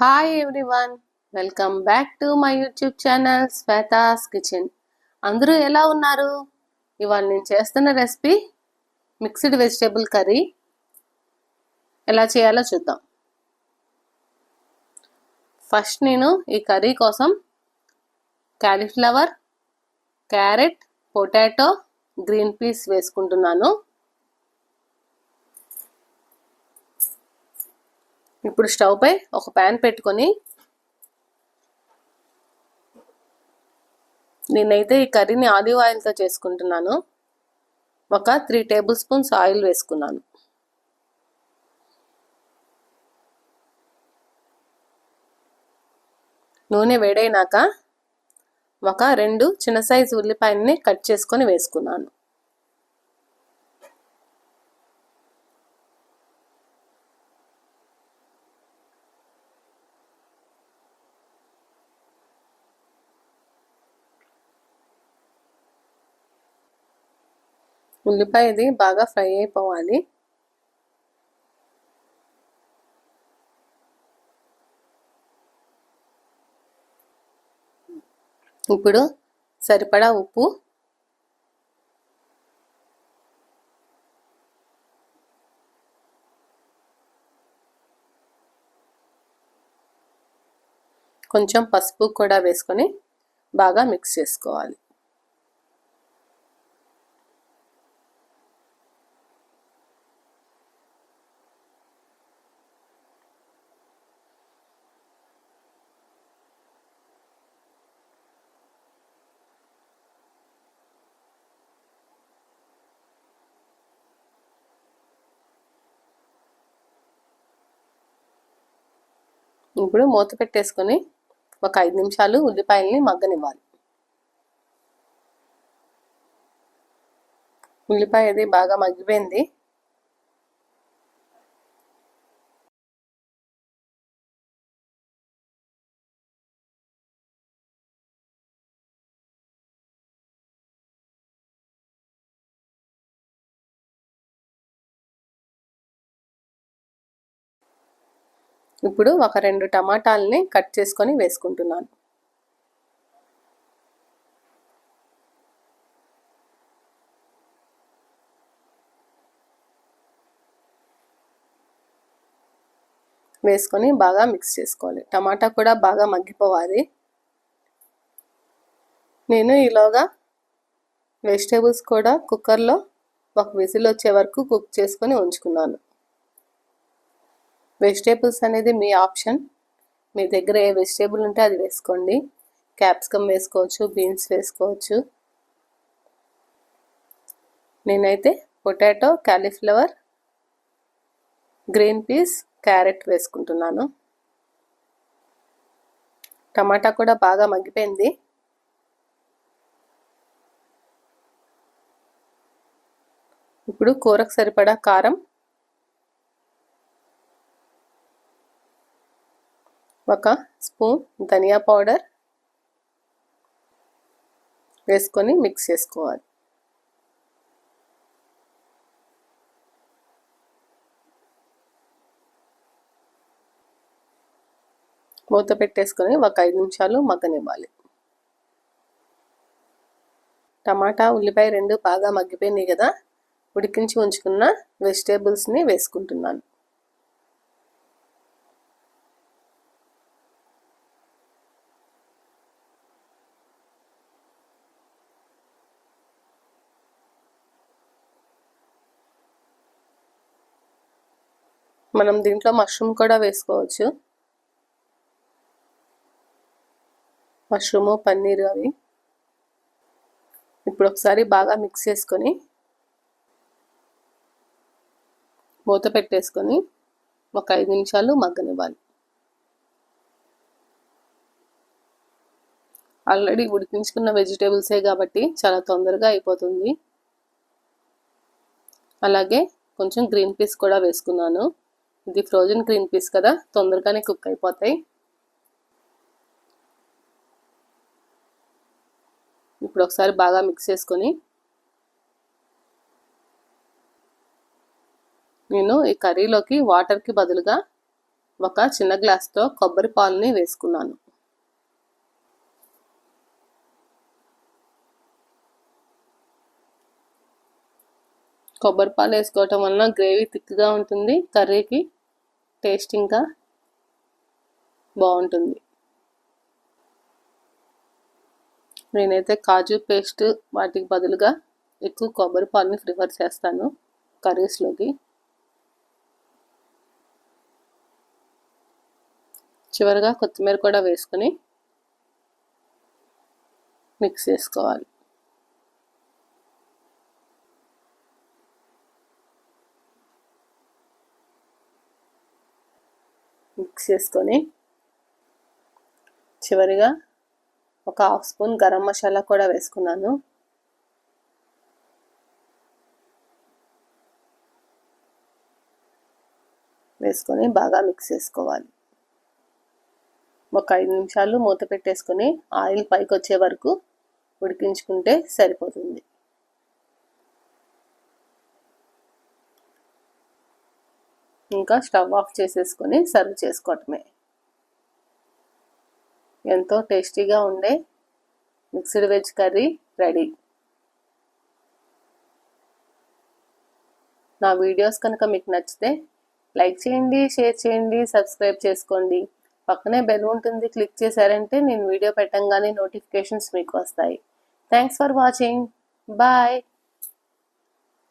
Hi everyone welcome back to my YouTube channel Shwetha's kitchen అందరూ ఎలా ఉన్నారు? ఇవాళ నేను చేస్తున్న రెసిపీ మిక్స్డ్ వెజిటేబుల్ కర్రీ ఎలా చేయాలో చూద్దాం. ఫస్ట్ నేను ఈ కర్రీ కోసం cauliflower carrot potato green peas వేసుకుంటున్నాను. ఇప్పుడు స్టవ్ పై ఒక ప్యాన్ పెట్టుకొని నేనైతే ఈ కర్రీని ఆలివ్ ఆయిల్తో చేసుకుంటున్నాను. ఒక త్రీ టేబుల్ స్పూన్స్ ఆయిల్ వేసుకున్నాను. నూనె వేడైనాక ఒక రెండు చిన్న సైజు ఉల్లిపాయలని కట్ చేసుకొని వేసుకున్నాను. ఉల్లిపాయ ఇది బాగా ఫ్రై అయిపోవాలి. ఇప్పుడు సరిపడా ఉప్పు. కొంచెం పసుపు కూడా వేసుకొని బాగా మిక్స్ చేసుకోవాలి. ఇప్పుడు మూత పెట్టేసుకొని ఒక ఐదు నిమిషాలు ఉల్లిపాయల్ని మగ్గనివ్వాలి. ఉల్లిపాయ అది బాగా మగ్గిపోయింది. ఇప్పుడు ఒక రెండు టమాటాలని కట్ చేసుకొని వేసుకుంటున్నాను. వేసుకొని బాగా మిక్స్ చేసుకోవాలి. టమాటా కూడా బాగా మగ్గిపోవాలి. నేను ఈలోగా వెజిటేబుల్స్ కూడా కుక్కర్లో ఒక విజిల్ వచ్చే వరకు కుక్ చేసుకొని ఉంచుకున్నాను. వెజిటేబుల్స్ అనేది మీ ఆప్షన్. మీ దగ్గర ఏ వెజిటేబుల్ ఉంటే అది వేసుకోండి. క్యాప్సికమ్ వేసుకోవచ్చు బీన్స్ వేసుకోవచ్చు. నేనైతే potato cauliflower green peas carrot వేసుకుంటున్నాను. టమాటా కూడా బాగా మగ్గిపోయింది. ఇప్పుడు కూరకు సరిపడా కారం ఒక స్పూన్ ధనియా పౌడర్ వేసుకొని మిక్స్ చేసుకోవాలి. మూత పెట్టేసుకొని ఒక ఐదు నిమిషాలు మగ్గనివ్వాలి. టమాటా ఉల్లిపాయ రెండు బాగా మగ్గిపోయినాయి కదా ఉడికించి ఉంచుకున్న వెజిటేబుల్స్ని వేసుకుంటున్నాను. మనం దీంట్లో మష్రూమ్ కూడా వేసుకోవచ్చు. మష్రూము పన్నీరు అవి. ఇప్పుడు ఒకసారి బాగా మిక్స్ చేసుకొని మూత పెట్టేసుకొని ఒక ఐదు నిమిషాలు మగ్గనివ్వాలి. ఆల్రెడీ ఉడికించుకున్న వెజిటేబుల్సే కాబట్టి చాలా తొందరగా అయిపోతుంది. అలాగే కొంచెం గ్రీన్ పీస్ కూడా వేసుకున్నాను. ఇది ఫ్రోజన్ గ్రీన్ పీస్ కదా తొందరగానే కుక్ అయిపోతాయి. ఇప్పుడు ఒకసారి బాగా మిక్స్ చేసుకొని నేను ఈ కర్రీలోకి వాటర్కి బదులుగా ఒక చిన్న గ్లాస్తో కొబ్బరి పాలని వేసుకున్నాను. కొబ్బరి పాలు వేసుకోవటం వలన గ్రేవీ థిక్గా ఉంటుంది కర్రీకి. టేస్ట్ ఇంకా బాగుంటుంది నేనైతే కాజు పేస్ట్ వాటికి బదులుగా ఎక్కువ కొబ్బరి పాలని ప్రిఫర్ చేస్తాను కర్రీస్లోకి. చివరిగా కొత్తిమీర కూడా వేసుకొని మిక్స్ చేసుకోవాలి. మిక్స్ చేసుకొని చివరిగా ఒక హాఫ్ స్పూన్ గరం మసాలా కూడా వేసుకున్నాను. వేసుకొని బాగా మిక్స్ చేసుకోవాలి. ఒక ఐదు నిమిషాలు మూత పెట్టేసుకొని ఆయిల్ పైకి వచ్చే వరకు ఉడికించుకుంటే సరిపోతుంది. ఇంకా స్టవ్ ఆఫ్ చేసేసుకొని సర్వ్ చేసుకోవటమే. ఎంతో టేస్టీగా ఉండే మిక్స్డ్ వెజ్ కర్రీ రెడీ. నా వీడియోస్ కనుక మీకు నచ్చితే లైక్ చేయండి షేర్ చేయండి సబ్స్క్రైబ్ చేసుకోండి. పక్కనే బెల్ ఉంటుంది క్లిక్ చేశారంటే నేను వీడియో పెట్టంగానే నోటిఫికేషన్స్ మీకు వస్తాయి. Thanks for watching. బాయ్.